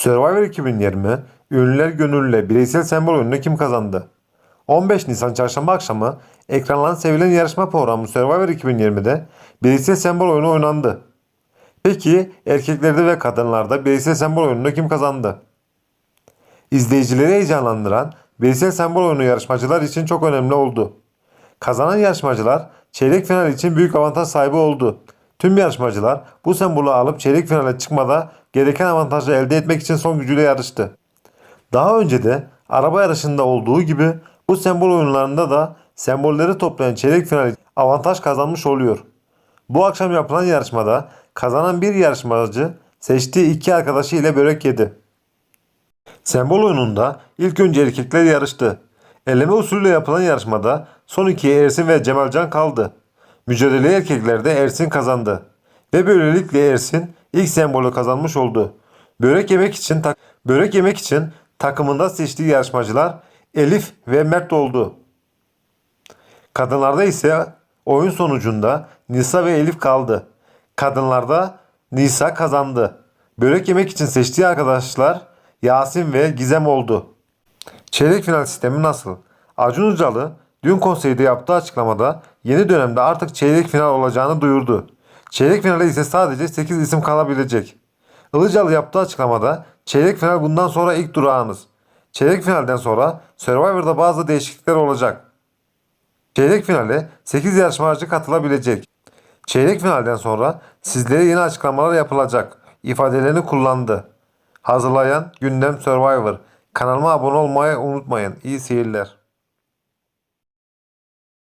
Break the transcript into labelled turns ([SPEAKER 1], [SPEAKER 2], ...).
[SPEAKER 1] Survivor 2020 Ünlüler Gönüllü'yle bireysel sembol oyununu kim kazandı? 15 Nisan çarşamba akşamı ekranlanan sevilen yarışma programı Survivor 2020'de bireysel sembol oyunu oynandı. Peki erkeklerde ve kadınlarda bireysel sembol oyununu kim kazandı? İzleyicileri heyecanlandıran bireysel sembol oyunu yarışmacılar için çok önemli oldu. Kazanan yarışmacılar çeyrek final için büyük avantaj sahibi oldu. Tüm yarışmacılar bu sembolü alıp çeyrek finale çıkmada gereken avantajı elde etmek için son gücüyle yarıştı. Daha önce de araba yarışında olduğu gibi bu sembol oyunlarında da sembolleri toplayan çeyrek final avantaj kazanmış oluyor. Bu akşam yapılan yarışmada kazanan bir yarışmacı seçtiği iki arkadaşı ile börek yedi. Sembol oyununda ilk önce erkekler yarıştı. Eleme usulüyle yapılan yarışmada son ikiye Ersin ve Cemalcan kaldı. Mücadele erkeklerde Ersin kazandı. Ve böylelikle Ersin ilk sembolü kazanmış oldu. Börek yemek için tak- börek yemek için takımında seçtiği yarışmacılar Elif ve Mert oldu. Kadınlarda ise oyun sonucunda Nisa ve Elif kaldı. Kadınlarda Nisa kazandı. Börek yemek için seçtiği arkadaşlar Yasin ve Gizem oldu. Çeyrek final sistemi nasıl? Acun Ilıcalı dün konseyde yaptığı açıklamada yeni dönemde artık çeyrek final olacağını duyurdu. Çeyrek finale ise sadece 8 isim kalabilecek. Ilıcalı yaptığı açıklamada çeyrek final bundan sonra ilk durağınız. Çeyrek finalden sonra Survivor'da bazı değişiklikler olacak. Çeyrek finale 8 yarışmacı katılabilecek. Çeyrek finalden sonra sizlere yeni açıklamalar yapılacak ifadelerini kullandı. Hazırlayan Gündem Survivor. Kanalıma abone olmayı unutmayın. İyi seyirler.